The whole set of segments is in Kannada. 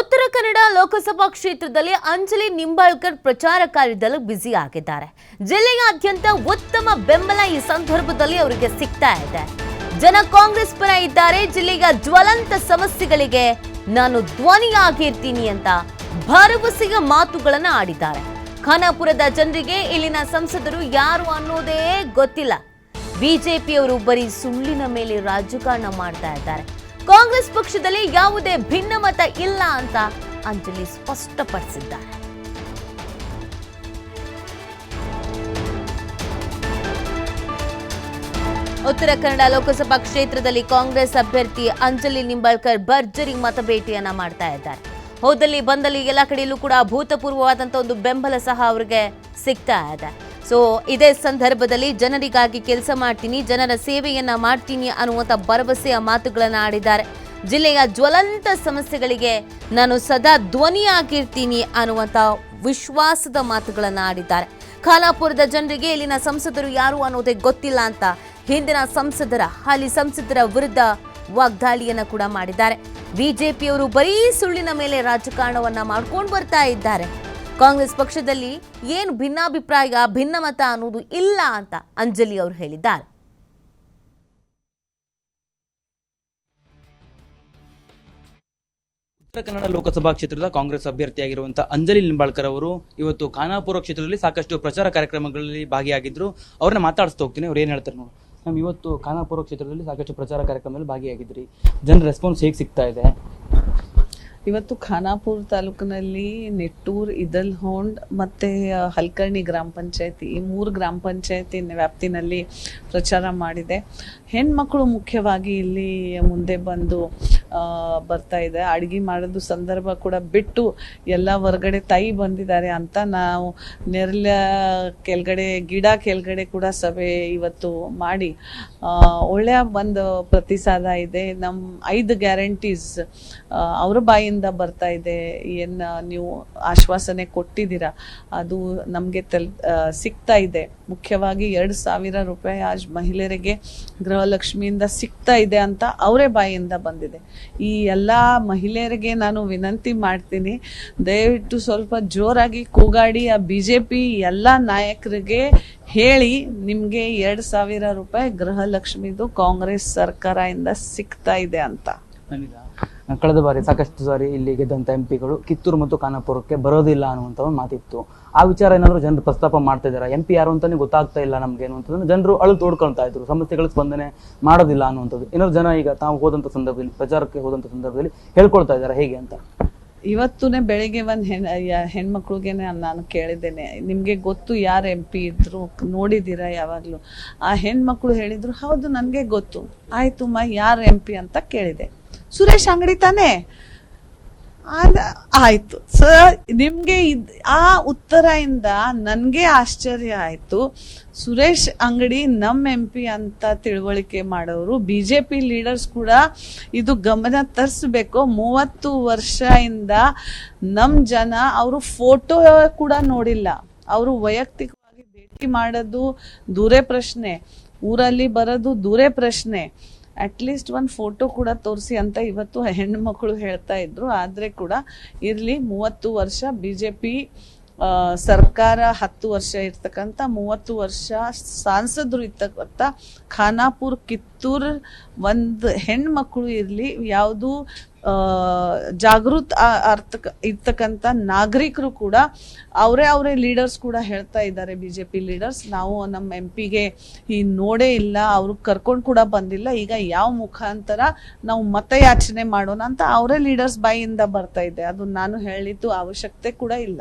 ಉತ್ತರ ಕನ್ನಡ ಲೋಕಸಭಾ ಕ್ಷೇತ್ರದಲ್ಲಿ ಅಂಜಲಿ ನಿಂಬಾಳ್ಕರ್ ಪ್ರಚಾರ ಕಾರ್ಯದಲ್ಲಿ ಬ್ಯುಸಿ ಆಗಿದ್ದಾರೆ. ಜಿಲ್ಲೆಯಾದ್ಯಂತ ಉತ್ತಮ ಬೆಂಬಲ ಈ ಸಂದರ್ಭದಲ್ಲಿ ಅವರಿಗೆ ಸಿಗ್ತಾ ಇದೆ. ಜನ ಕಾಂಗ್ರೆಸ್ ಪರ ಇದ್ದಾರೆ. ಜಿಲ್ಲೆಯ ಜ್ವಲಂತ ಸಮಸ್ಯೆಗಳಿಗೆ ನಾನು ಧ್ವನಿಯಾಗಿರ್ತೀನಿ ಅಂತ ಭರವಸೆಯ ಮಾತುಗಳನ್ನ ಆಡಿದ್ದಾರೆ. ಖಾನಾಪುರದ ಜನರಿಗೆ ಇಲ್ಲಿನ ಸಂಸದರು ಯಾರು ಅನ್ನೋದೇ ಗೊತ್ತಿಲ್ಲ. ಬಿಜೆಪಿಯವರು ಬರೀ ಸುಳ್ಳಿನ ಮೇಲೆ ರಾಜಕಾರಣ ಮಾಡ್ತಾ ಇದ್ದಾರೆ. ಕಾಂಗ್ರೆಸ್ ಪಕ್ಷದಲ್ಲಿ ಯಾವುದೇ ಭಿನ್ನಮತ ಇಲ್ಲ ಅಂತ ಅಂಜಲಿ ಸ್ಪಷ್ಟಪಡಿಸಿದ್ದಾರೆ. ಉತ್ತರ ಕನ್ನಡ ಲೋಕಸಭಾ ಕ್ಷೇತ್ರದಲ್ಲಿ ಕಾಂಗ್ರೆಸ್ ಅಭ್ಯರ್ಥಿ ಅಂಜಲಿ ನಿಂಬಾಳ್ಕರ್ ಭರ್ಜರಿ ಮತಬೇಟೆಯನ್ನ ಮಾಡ್ತಾ ಇದ್ದಾರೆ. ಹೋದಲ್ಲಿ ಬಂದಲ್ಲಿ ಎಲ್ಲ ಕಡೆಯಲ್ಲೂ ಕೂಡ ಅಭೂತಪೂರ್ವವಾದಂಥ ಒಂದು ಬೆಂಬಲ ಸಹ ಅವರಿಗೆ ಸಿಗ್ತಾ ಇದೆ. ಸೊ ಇದೇ ಸಂದರ್ಭದಲ್ಲಿ ಜನರಿಗಾಗಿ ಕೆಲಸ ಮಾಡ್ತೀನಿ, ಜನರ ಸೇವೆಯನ್ನ ಮಾಡ್ತೀನಿ ಅನ್ನುವಂಥ ಭರವಸೆಯ ಮಾತುಗಳನ್ನು ಆಡಿದ್ದಾರೆ. ಜಿಲ್ಲೆಯ ಜ್ವಲಂತ ಸಮಸ್ಯೆಗಳಿಗೆ ನಾನು ಸದಾ ಧ್ವನಿಯಾಗಿರ್ತೀನಿ ಅನ್ನುವಂಥ ವಿಶ್ವಾಸದ ಮಾತುಗಳನ್ನು ಆಡಿದ್ದಾರೆ. ಖಾನಾಪುರದ ಜನರಿಗೆ ಇಲ್ಲಿನ ಸಂಸದರು ಯಾರು ಅನ್ನೋದೇ ಗೊತ್ತಿಲ್ಲ ಅಂತ ಹಿಂದಿನ ಸಂಸದರ, ಹಾಲಿ ಸಂಸದರ ವಿರುದ್ಧ ವಾಗ್ದಾಳಿಯನ್ನು ಕೂಡ ಮಾಡಿದ್ದಾರೆ. ಬಿಜೆಪಿಯವರು ಬರೀ ಸುಳ್ಳಿನ ಮೇಲೆ ರಾಜಕಾರಣವನ್ನ ಮಾಡ್ಕೊಂಡು ಬರ್ತಾ ಇದ್ದಾರೆ. ಕಾಂಗ್ರೆಸ್ ಪಕ್ಷದಲ್ಲಿ ಏನು ಭಿನ್ನಾಭಿಪ್ರಾಯ ಭಿನ್ನಮತ ಅನ್ನೋದು ಇಲ್ಲ ಅಂತ ಅಂಜಲಿ ಅವರು ಹೇಳಿದ್ದಾರೆ. ಉತ್ತರ ಕನ್ನಡ ಲೋಕಸಭಾ ಕ್ಷೇತ್ರದ ಕಾಂಗ್ರೆಸ್ ಅಭ್ಯರ್ಥಿಯಾಗಿರುವಂತಹ ಅಂಜಲಿ ನಿಂಬಾಳ್ಕರ್ ಅವರು ಇವತ್ತು ಖಾನಾಪುರ ಕ್ಷೇತ್ರದಲ್ಲಿ ಸಾಕಷ್ಟು ಪ್ರಚಾರ ಕಾರ್ಯಕ್ರಮಗಳಲ್ಲಿ ಭಾಗಿಯಾಗಿದ್ರು. ಅವ್ರನ್ನ ಮಾತಾಡಿಸ್ತಾ ಹೋಗ್ತೀನಿ, ಅವ್ರು ಏನ್ ಹೇಳ್ತಾರೆ ನೋಡಿ. ನಮ್ ಇವತ್ತು ಖಾನಾಪುರ ಕ್ಷೇತ್ರದಲ್ಲಿ ಸಾಕಷ್ಟು ಪ್ರಚಾರ ಕಾರ್ಯಕ್ರಮದಲ್ಲಿ ಭಾಗಿಯಾಗಿದ್ರಿ. ಜನರ ರೆಸ್ಪಾನ್ಸ್ ಹೇಗೆ ಸಿಗ್ತಾ ಇದೆ? ಇವತ್ತು ಖಾನಾಪುರ ತಾಲೂಕಿನಲ್ಲಿ ನೆಟ್ಟೂರ್, ಇದಲ್ಹೊಂಡ್ ಮತ್ತೆ ಹಲ್ಕರ್ಣಿ ಗ್ರಾಮ ಪಂಚಾಯತಿ ಈ ಮೂರು ಗ್ರಾಮ ಪಂಚಾಯತಿ ವ್ಯಾಪ್ತಿನಲ್ಲಿ ಪ್ರಚಾರ ಮಾಡಿದೆ. ಹೆಣ್ಮಕ್ಳು ಮುಖ್ಯವಾಗಿ ಇಲ್ಲಿ ಮುಂದೆ ಬಂದು ಬರ್ತಾ ಇದೆ. ಅಡುಗೆ ಮಾಡೋದು ಸಂದರ್ಭ ಕೂಡ ಬಿಟ್ಟು ಎಲ್ಲ ಹೊರಗಡೆ ತಾಯಿ ಬಂದಿದ್ದಾರೆ ಅಂತ ನಾವು ನೆರಳ ಕೆಳಗಡೆ, ಗಿಡ ಕೆಳಗಡೆ ಕೂಡ ಸಭೆ ಇವತ್ತು ಮಾಡಿ ಒಳ್ಳೆಯ ಒಂದು ಪ್ರತಿಸಾದ ಇದೆ. ನಮ್ಮ ಐದು ಗ್ಯಾರಂಟೀಸ್ ಅವರ ಬಾಯಿಂದ ಬರ್ತಾ ಇದೆ. ಏನು ನೀವು ಆಶ್ವಾಸನೆ ಕೊಟ್ಟಿದ್ದೀರಾ, ಅದು ನಮಗೆ ತಲ್ ಸಿಗ್ತಾ ಇದೆ. ಮುಖ್ಯವಾಗಿ ಎರಡು ಸಾವಿರ ರೂಪಾಯಿ ಆಜ್ ಮಹಿಳೆಯರಿಗೆ ಗೃಹಲಕ್ಷ್ಮಿಯಿಂದ ಸಿಗ್ತಾ ಇದೆ ಅಂತ ಅವರೇ ಬಾಯಿಯಿಂದ ಬಂದಿದೆ. ಈ ಎಲ್ಲ ಮಹಿಳೆಯರಿಗೆ ನಾನು ವಿನಂತಿ ಮಾಡ್ತೀನಿ ದಯವಿಟ್ಟು ಸ್ವಲ್ಪ ಜೋರಾಗಿ ಕೂಗಾಡಿ ಆ ಬಿ ಜೆ ಪಿ ಎಲ್ಲ ನಾಯಕರಿಗೆ ಹೇಳಿ ನಿಮಗೆ ಎರಡು ಸಾವಿರ ರೂಪಾಯಿ ಗೃಹಲಕ್ಷ್ಮಿದು ಕಾಂಗ್ರೆಸ್ ಸರ್ಕಾರದಿಂದ ಸಿಗ್ತಾ ಇದೆ ಅಂತ. ಕಳೆದ ಬಾರಿ ಸಾಕಷ್ಟು ಸಾರಿ ಇಲ್ಲಿ ಗೆದ್ದಂಥ ಎಂ ಪಿಗಳು ಕಿತ್ತೂರು ಮತ್ತು ಖಾನಾಪುರಕ್ಕೆ ಬರೋದಿಲ್ಲ ಅನ್ನುವಂಥ ಒಂದು ಮಾತಿತ್ತು. ಆ ವಿಚಾರ ಏನಾದರೂ ಜನರು ಪ್ರಸ್ತಾಪ ಮಾಡ್ತಾ ಇದ್ದಾರೆ? ಎಂ ಪಿ ಯಾರು ಅಂತಾನೆ ಗೊತ್ತಾಗ್ತಾ ಇಲ್ಲ ನಮ್ಗೆ ಅನ್ನುವಂಥದ್ದನ್ನು ಜನರು ಅಳು ತೋಡ್ಕೊಳ್ತಾ ಇದ್ರು. ಸಮಸ್ಯೆಗಳ ಸ್ಪಂದನೆ ಮಾಡೋದಿಲ್ಲ ಅನ್ನುವಂಥದ್ದು. ಏನಾದ್ರು ಜನ ಈಗ ತಾವು ಹೋದಂಥ ಸಂದರ್ಭದಲ್ಲಿ, ಪ್ರಚಾರಕ್ಕೆ ಹೋದಂಥ ಸಂದರ್ಭದಲ್ಲಿ ಹೇಳ್ಕೊಳ್ತಾ ಇದ್ದಾರೆ? ಹೇಗೆ ಅಂತ? ಇವತ್ತೂನೇ ಬೆಳಿಗ್ಗೆ ಒಂದು ಹೆಣ್ ಹೆಣ್ಮಕ್ಳಿಗೆ ನಾನು ಕೇಳಿದ್ದೇನೆ. ನಿಮಗೆ ಗೊತ್ತು ಯಾರು ಎಂ ಪಿ ಇದ್ರು? ನೋಡಿದ್ದೀರಾ ಯಾವಾಗಲೂ? ಆ ಹೆಣ್ಮಕ್ಳು ಹೇಳಿದ್ರು, ಹೌದು, ನನಗೆ ಗೊತ್ತು. ಆಯಿತು ಮಾ, ಯಾರು ಎಂ ಪಿ ಅಂತ ಕೇಳಿದೆ. ಸುರೇಶ್ ಅಂಗಡಿ ತಾನೇ? ಆಯ್ತು. ಸ ನಿಮ್ಗೆ ಇದ್, ಆ ಉತ್ತರದಿಂದ ನನಗೆ ಆಶ್ಚರ್ಯ ಆಯ್ತು. ಸುರೇಶ್ ಅಂಗಡಿ ನಮ್ಮ ಎಂ ಪಿ ಅಂತ ತಿಳುವಳಿಕೆ ಮಾಡೋರು ಬಿ ಜೆ ಪಿ ಲೀಡರ್ಸ್ ಕೂಡ ಇದು ಗಮನ ತರಿಸ್ಬೇಕು. ಮೂವತ್ತು ವರ್ಷದಿಂದ ನಮ್ಮ ಜನ ಅವರು ಫೋಟೋ ಕೂಡ ನೋಡಿಲ್ಲ. ಅವರು ವೈಯಕ್ತಿಕವಾಗಿ ಭೇಟಿ ಮಾಡೋದು ದೂರೇ ಪ್ರಶ್ನೆ. ಊರಲ್ಲಿ ಬರೋದು ದೂರೇ ಪ್ರಶ್ನೆ. ಅಟ್ಲೀಸ್ಟ್ ಒಂದು ಫೋಟೋ ಕೂಡ ತೋರಿಸಿ ಅಂತ ಇವತ್ತು ಹೆಣ್ಮಕ್ಳು ಹೇಳ್ತಾ ಇದ್ರು. ಆದರೆ ಕೂಡ ಇರಲಿ, ಮೂವತ್ತು ವರ್ಷ ಬಿ ಜೆ ಪಿ ಸರ್ಕಾರ ಹತ್ತು ವರ್ಷ ಇರ್ತಕ್ಕಂಥ, ಮೂವತ್ತು ವರ್ಷ ಸಾಂಸದರು ಇರ್ತಕ್ಕಂಥ ಖಾನಾಪುರ್, ಕಿತ್ತೂರ್ ಒಂದು ಹೆಣ್ಮಕ್ಳು ಇರಲಿ, ಯಾವುದು ಜಾಗೃತ ಅರ್ಥಕ, ಇರ್ತಕ್ಕಂಥ ನಾಗರಿಕರು ಕೂಡ ಅವರೇ ಅವರೇ ಲೀಡರ್ಸ್ ಕೂಡ ಹೇಳ್ತಾ ಇದ್ದಾರೆ ಬಿ ಜೆ ಪಿ ಲೀಡರ್ಸ್. ನಾವು ನಮ್ಮ ಎಂ ಪಿಗೆ ಈ ನೋಡೇ ಇಲ್ಲ, ಅವರು ಕರ್ಕೊಂಡು ಕೂಡ ಬಂದಿಲ್ಲ, ಈಗ ಯಾವ ಮುಖಾಂತರ ನಾವು ಮತಯಾಚನೆ ಮಾಡೋಣ ಅಂತ ಅವರೇ ಲೀಡರ್ಸ್ ಬಾಯಿಯಿಂದ ಬರ್ತಾ ಇದೆ. ಅದು ನಾನು ಹೇಳಿದ್ದು ಅವಶ್ಯಕತೆ ಕೂಡ ಇಲ್ಲ.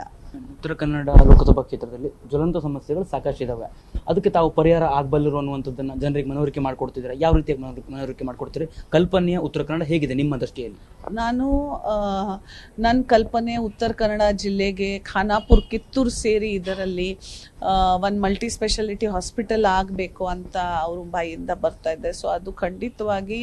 ಉತ್ತರ ಕನ್ನಡ ಲೋಕಸಭಾ ಕ್ಷೇತ್ರದಲ್ಲಿ ಜ್ವಲಂತ ಸಮಸ್ಯೆಗಳು ಸಾಕಷ್ಟು ಇದಾವೆ. ಅದಕ್ಕೆ ತಾವು ಪರಿಹಾರ ಆಗಬಲ್ಲರು ಅನ್ನುವಂಥದ್ದನ್ನ ಜನರಿಗೆ ಮನವರಿಕೆ ಮಾಡಿಕೊಡ್ತಿದ್ದಾರೆ? ಯಾವ ರೀತಿಯಾಗಿ ಮನವರಿಕೆ ಮಾಡಿಕೊಡ್ತೀರಿ? ಕಲ್ಪನೆಯ ಉತ್ತರ ಕನ್ನಡ ಹೇಗಿದೆ ನಿಮ್ಮ ದೃಷ್ಟಿಯಲ್ಲಿ? ನಾನು ನನ್ನ ಕಲ್ಪನೆ ಉತ್ತರ ಕನ್ನಡ ಜಿಲ್ಲೆಗೆ ಖಾನಾಪುರ್, ಕಿತ್ತೂರು ಸೇರಿ ಇದರಲ್ಲಿ ಒಂದು ಮಲ್ಟಿ ಸ್ಪೆಷಾಲಿಟಿ ಹಾಸ್ಪಿಟಲ್ ಆಗಬೇಕು ಅಂತ ಅವರು ಬಾಯಿಂದ ಬರ್ತಾ ಇದೆ. ಸೊ ಅದು ಖಂಡಿತವಾಗಿ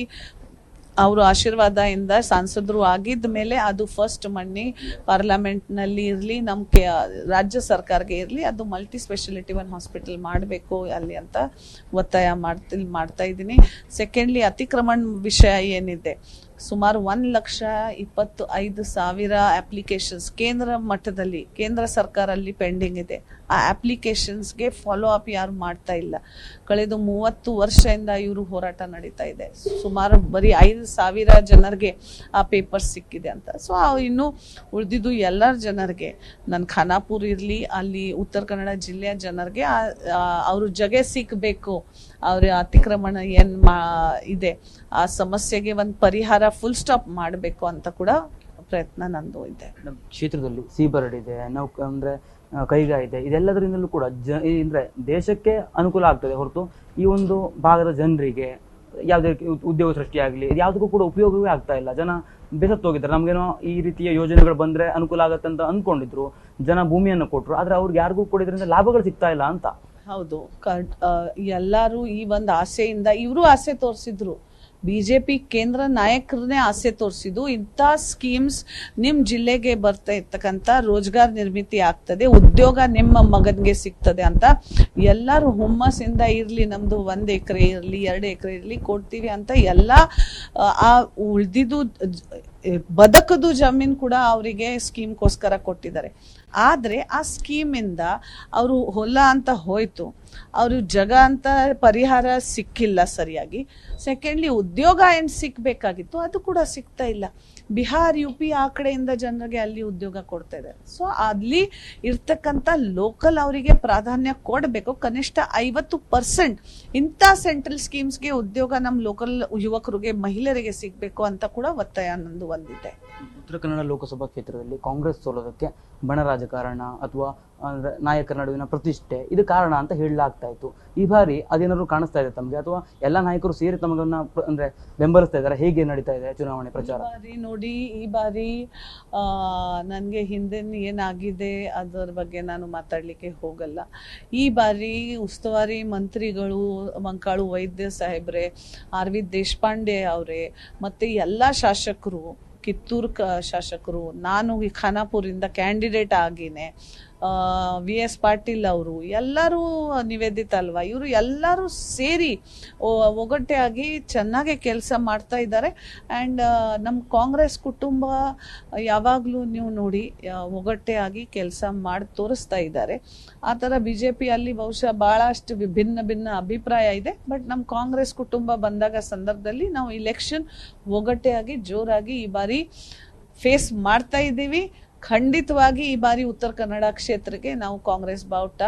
ಅವರು ಆಶೀರ್ವಾದದಿಂದ ಸಂಸದರು ಆಗಿದ್ದ ಮೇಲೆ ಅದು ಫಸ್ಟ್ ಮಣ್ಣಿ ಪಾರ್ಲಿಮೆಂಟ್ನಲ್ಲಿ ಇರಲಿ ನಮ್ಮ ಕೆ, ರಾಜ್ಯ ಸರ್ಕಾರಕ್ಕೆ ಇರಲಿ, ಅದು ಮಲ್ಟಿ ಸ್ಪೆಷಾಲಿಟಿ ಒಂದು ಹಾಸ್ಪಿಟಲ್ ಮಾಡಬೇಕು ಅಲ್ಲಿ ಅಂತ ಒತ್ತಾಯ ಮಾಡ್ತಿ ಮಾಡ್ತಾ ಇದ್ದೀನಿ. ಸೆಕೆಂಡ್ಲಿ ಅತಿಕ್ರಮಣ ವಿಷಯ ಏನಿದೆ? ಸುಮಾರು ಒಂದು ಲಕ್ಷ ಇಪ್ಪತ್ತು ಐದು ಸಾವಿರ ಅಪ್ಲಿಕೇಶನ್ಸ್ ಕೇಂದ್ರ ಮಟ್ಟದಲ್ಲಿ, ಕೇಂದ್ರ ಸರ್ಕಾರಲ್ಲಿ ಪೆಂಡಿಂಗ್ ಇದೆ. ಆ ಅಪ್ಲಿಕೇಶನ್ಸ್ಗೆ ಫಾಲೋ ಅಪ್ ಯಾರು ಮಾಡ್ತಾ ಇಲ್ಲ. ಕಳೆದ ಮೂವತ್ತು ವರ್ಷದಿಂದ ಇವರು ಹೋರಾಟ ನಡೀತಾ ಇದೆ. ಸುಮಾರು ಬರೀ ಐದು ಸಾವಿರ ಜನರಿಗೆ ಆ ಪೇಪರ್ ಸಿಕ್ಕಿದೆ ಅಂತ. ಸೊ ಇನ್ನು ಉಳಿದಿದ್ದು ಎಲ್ಲರ ಜನರಿಗೆ. ನನ್ನ ಖಾನಾಪುರ್ ಇರಲಿ, ಅಲ್ಲಿ ಉತ್ತರ ಕನ್ನಡ ಜಿಲ್ಲೆಯ ಜನರಿಗೆ ಅವ್ರ ಜಗೆ ಸಿಕ್ಕಬೇಕು ಅವ್ರ ಅತಿಕ್ರಮಣ ಏನು ಮಾ, ಇದೆ. ಆ ಸಮಸ್ಯೆಗೆ ಒಂದು ಪರಿಹಾರ ಫುಲ್ ಸ್ಟಾಪ್ ಮಾಡಬೇಕು ಅಂತ ಕೂಡ ಪ್ರಯತ್ನ ನಂದು ಇದೆ. ನಮ್ಮ ಕ್ಷೇತ್ರದಲ್ಲಿ ಸೀಬರ್ಡ್ ಇದೆ ನೌಕ ಅಂದ್ರೆ ಕೈಗಾ ಇದೆ ಇದೆಲ್ಲದರಿಂದಲೂ ಕೂಡ ಜ ಅಂದ್ರೆ ದೇಶಕ್ಕೆ ಅನುಕೂಲ ಆಗ್ತದೆ ಹೊರತು ಈ ಒಂದು ಭಾಗದ ಜನರಿಗೆ ಯಾವುದೇ ಉದ್ಯೋಗ ಸೃಷ್ಟಿಯಾಗಲಿ ಯಾವುದಕ್ಕೂ ಕೂಡ ಉಪಯೋಗವೇ ಆಗ್ತಾ ಇಲ್ಲ. ಜನ ಬೇಸತ್ತು ಹೋಗಿದ್ದಾರೆ. ನಮಗೇನೋ ಈ ರೀತಿಯ ಯೋಜನೆಗಳು ಬಂದ್ರೆ ಅನುಕೂಲ ಆಗುತ್ತೆ ಅಂತ ಅಂದ್ಕೊಂಡಿದ್ರು ಜನ ಭೂಮಿಯನ್ನು ಕೊಟ್ಟರು ಆದ್ರೆ ಅವ್ರಿಗೆ ಯಾರಿಗೂ ಕೂಡ ಇದರಿಂದ ಲಾಭಗಳು ಸಿಗ್ತಾ ಇಲ್ಲ ಅಂತ. ಹೌದು. ಎಲ್ಲರೂ ಈ ಒಂದು ಆಸೆಯಿಂದ ಇವರು ಆಸೆ ತೋರಿಸಿದ್ರು. ಬಿಜೆಪಿ ಕೇಂದ್ರ ನಾಯಕರನ್ನೇ ಆಸೆ ತೋರಿಸಿದ್ದು ಇಂಥ ಸ್ಕೀಮ್ಸ್ ನಿಮ್ಮ ಜಿಲ್ಲೆಗೆ ಬರ್ತಾ ಇರ್ತಕ್ಕಂಥ ರೋಜ್ಗಾರ್ ನಿರ್ಮಿತಿ ಆಗ್ತದೆ, ಉದ್ಯೋಗ ನಿಮ್ಮ ಮಗನಿಗೆ ಸಿಗ್ತದೆ ಅಂತ ಎಲ್ಲರೂ ಹುಮ್ಮಸ್ಸಿಂದ ಇರಲಿ ನಮ್ಮದು ಒಂದು ಎಕರೆ ಇರಲಿ, ಎರಡು ಎಕರೆ ಇರಲಿ, ಕೊಡ್ತೀವಿ ಅಂತ ಎಲ್ಲ, ಆ ಉಳಿದಿದ್ದು ಬದುಕದು ಜಮೀನು ಕೂಡ ಅವರಿಗೆ ಸ್ಕೀಮ್ಗೋಸ್ಕರ ಕೊಟ್ಟಿದ್ದಾರೆ. ಆದರೆ ಆ ಸ್ಕೀಮಿಂದ ಅವರು ಹೊಲ ಅಂತ ಹೋಯ್ತು. ಅವರು ಜಗ ಅಂತ ಪರಿಹಾರ ಸಿಕ್ಕಿಲ್ಲ ಸರಿಯಾಗಿ. ಸೆಕೆಂಡ್ಲಿ ಉದ್ಯೋಗ ಏನು ಸಿಕ್ಕಬೇಕಾಗಿತ್ತು ಅದು ಕೂಡ ಸಿಗ್ತಾ ಇಲ್ಲ. ಬಿಹಾರ್ ಯು ಪಿ ಆ ಕಡೆಯಿಂದ ಜನರಿಗೆ ಅಲ್ಲಿ ಉದ್ಯೋಗ ಕೊಡ್ತಾ ಇದ್ದಾರೆ. ಸೊ ಅಲ್ಲಿ ಇರ್ತಕ್ಕಂಥ ಲೋಕಲ್ ಅವರಿಗೆ ಪ್ರಾಧಾನ್ಯ ಕೊಡಬೇಕು. ಕನಿಷ್ಠ ಐವತ್ತು ಪರ್ಸೆಂಟ್ ಇಂಥ ಸೆಂಟ್ರಲ್ ಸ್ಕೀಮ್ಸ್ಗೆ ಉದ್ಯೋಗ ನಮ್ಮ ಲೋಕಲ್ ಯುವಕರಿಗೆ, ಮಹಿಳೆಯರಿಗೆ ಸಿಗಬೇಕು ಅಂತ ಕೂಡ ಒತ್ತಾಯ ನಂದು ಒಂದಿದೆ. ಉತ್ತರ ಕನ್ನಡ ಲೋಕಸಭಾ ಕ್ಷೇತ್ರದಲ್ಲಿ ಕಾಂಗ್ರೆಸ್ ಸೋಲೋದಕ್ಕೆ ಬಣ ರಾಜಕಾರಣ ಅಥವಾ ಅಂದ್ರೆ ನಾಯಕರ ನಡುವಿನ ಪ್ರತಿಷ್ಠೆ. ಇದು ಕಾರಣ ಅಂತ ಹೇಳಲಾಗ್ತಾ ಇತ್ತು. ಈ ಬಾರಿ ಅದೇನಾದ್ರು ಕಾಣಿಸ್ತಾ ಇದೆ ತಮಗೆ? ಅಥವಾ ಎಲ್ಲಾ ನಾಯಕರು ಸೇರಿ ತಮಗನ್ನ ಅಂದ್ರೆ ಬೆಂಬಲಿಸ್ತಾ ಇದಾರೆ ಹೇಗೆ ನಡೀತಾ ಇದೆ ಚುನಾವಣೆ ಪ್ರಚಾರ? ಬಾರಿ ನೋಡಿ, ಈ ಬಾರಿ ನನಗೆ ಹಿಂದೆ ಏನಾಗಿದೆ ಅದರ ಬಗ್ಗೆ ನಾನು ಮಾತಾಡಲಿಕ್ಕೆ ಹೋಗಲ್ಲ. ಈ ಬಾರಿ ಉಸ್ತುವಾರಿ ಮಂತ್ರಿಗಳು ಮಂಕಾಳು ವೈದ್ಯ ಸಾಹೇಬ್ರೆ, ಆರ್ ವಿ ದೇಶಪಾಂಡೆ ಅವರೇ, ಮತ್ತೆ ಎಲ್ಲ ಶಾಸಕರು, ಕಿತ್ತೂರು ಶಾಸಕರು, ನಾನು ಈ ಖಾನಾಪುರಿಂದ ಕ್ಯಾಂಡಿಡೇಟ್ ಆಗಿನೇ ವಿ ಎಸ್ ಪಾಟೀಲ್ ಅವರು, ಎಲ್ಲರೂ ನಿವೇದಿತ ಅಲ್ವಾ? ಇವರು ಎಲ್ಲರೂ ಸೇರಿ ಒಗ್ಗಟ್ಟಾಗಿ ಚೆನ್ನಾಗಿ ಕೆಲಸ ಮಾಡ್ತಾ ಇದ್ದಾರೆ. ಆ್ಯಂಡ್ ನಮ್ಮ ಕಾಂಗ್ರೆಸ್ ಕುಟುಂಬ, ಯಾವಾಗಲೂ ನೀವು ನೋಡಿ ಒಗಟ್ಟೆಯಾಗಿ ಕೆಲಸ ಮಾಡಿ ತೋರಿಸ್ತಾ ಇದ್ದಾರೆ. ಆ ಥರ ಬಿ ಜೆ ಪಿಯಲ್ಲಿ ಬಹುಶಃ ಭಾಳಷ್ಟು ವಿಭಿನ್ನ ಭಿನ್ನ ಅಭಿಪ್ರಾಯ ಇದೆ. ಬಟ್ ನಮ್ಮ ಕಾಂಗ್ರೆಸ್ ಕುಟುಂಬ ಬಂದಾಗ ಸಂದರ್ಭದಲ್ಲಿ ನಾವು ಇಲೆಕ್ಷನ್ ಒಗ್ಗಟ್ಟಾಗಿ ಜೋರಾಗಿ ಈ ಬಾರಿ ಫೇಸ್ ಮಾಡ್ತಾ ಇದ್ದೀವಿ. ಖಂಡಿತವಾಗಿ ಈ ಬಾರಿ ಉತ್ತರ ಕನ್ನಡ ಕ್ಷೇತ್ರಕ್ಕೆ ನಾವು ಕಾಂಗ್ರೆಸ್ ಬಾವುಟ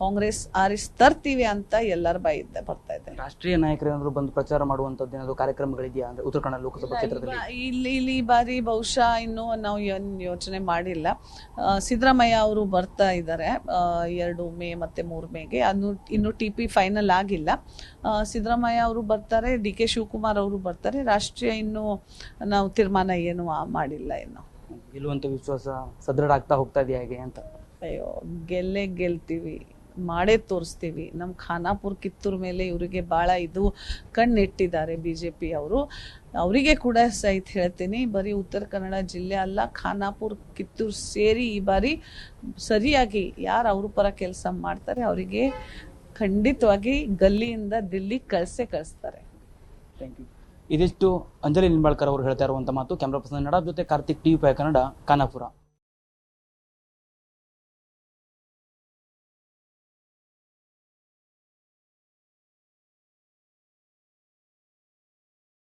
ಕಾಂಗ್ರೆಸ್ ಆರಿಸ್ ತರ್ತೀವಿ ಅಂತ ಎಲ್ಲರ ಬಾಯಿಂದ ಬರ್ತಾ ಇದೆ. ರಾಷ್ಟ್ರೀಯ ನಾಯಕರೇನಾದ್ರು ಬಂದು ಪ್ರಚಾರ ಮಾಡುವಂತದ್ದು ಏನಾದ್ರು ಕಾರ್ಯಕ್ರಮಗಳಿದೆಯಾ ಅಂದ್ರೆ ಉತ್ತರ ಕನ್ನಡ ಲೋಕಸಭಾ ಕ್ಷೇತ್ರದಲ್ಲಿ? ಇಲ್ಲಿ ಇಲ್ಲಿ ಈ ಬಾರಿ ಬಹುಶಃ ಇನ್ನು ನಾವು ಏನ್ ಯೋಚನೆ ಮಾಡಿಲ್ಲ. ಸಿದ್ದರಾಮಯ್ಯ ಅವರು ಬರ್ತಾ ಇದ್ದಾರೆ. ಎರಡು ಮೇ ಮತ್ತೆ ಮೂರು ಮೇಗೆ. ಅದು ಇನ್ನು ಟಿ ಪಿ ಫೈನಲ್ ಆಗಿಲ್ಲ. ಸಿದ್ದರಾಮಯ್ಯ ಅವರು ಬರ್ತಾರೆ ಡಿ ಕೆ ಶಿವಕುಮಾರ್ ಅವರು ಬರ್ತಾರೆ. ರಾಷ್ಟ್ರೀಯ ಇನ್ನೂ ನಾವು ತೀರ್ಮಾನ ಏನು ಮಾಡಿಲ್ಲ ಇನ್ನು. ಗೆಲ್ಲುವಂತ ವಿಶ್ವಾಸ ಸದೃಢ ಆಗ್ತಾ ಹೋಗ್ತಾ ಇದೆಯಾ ಹೇಗೆ ಅಂತ? ಅಯ್ಯೋ ಗೆಲ್ಲೇ ಗೆಲ್ತೀವಿ ಮಾಡೇ ತೋರಿಸ್ತೀವಿ. ನಮ್ಮ ಖಾನಾಪುರ್ ಕಿತ್ತೂರ್ ಮೇಲೆ ಇವರಿಗೆ ಭಾಳ ಇದು ಕಣ್ಣಿಟ್ಟಿದ್ದಾರೆ ಬಿ ಜೆ ಪಿ ಅವರು. ಅವರಿಗೆ ಕೂಡ ಸಹಿತ ಹೇಳ್ತೀನಿ ಬರೀ ಉತ್ತರ ಕನ್ನಡ ಜಿಲ್ಲೆ ಅಲ್ಲ ಖಾನಾಪುರ್ ಕಿತ್ತೂರು ಸೇರಿ ಈ ಬಾರಿ ಸರಿಯಾಗಿ ಯಾರು ಅವ್ರ ಪರ ಕೆಲಸ ಮಾಡ್ತಾರೆ ಅವರಿಗೆ ಖಂಡಿತವಾಗಿ ಗಲ್ಲಿಯಿಂದ ದಿಲ್ಲಿ ಕಳಿಸೇ ಕಳಿಸ್ತಾರೆ. ಥ್ಯಾಂಕ್ ಯು ಇದಿಷ್ಟು ಅಂಜಲಿ ನಿಂಬಾಳ್ಕರ್ ಅವರು ಹೇಳ್ತಾ ಇರುವಂತ ಮಾತು. ಕ್ಯಾಮ್ರಾ ಪರ್ಸನ್ ನಡ ಜೊತೆ ಕಾರ್ತಿಕ್ ಟಿವಿ ಕನ್ನಡ, ಖಾನಾಪುರ.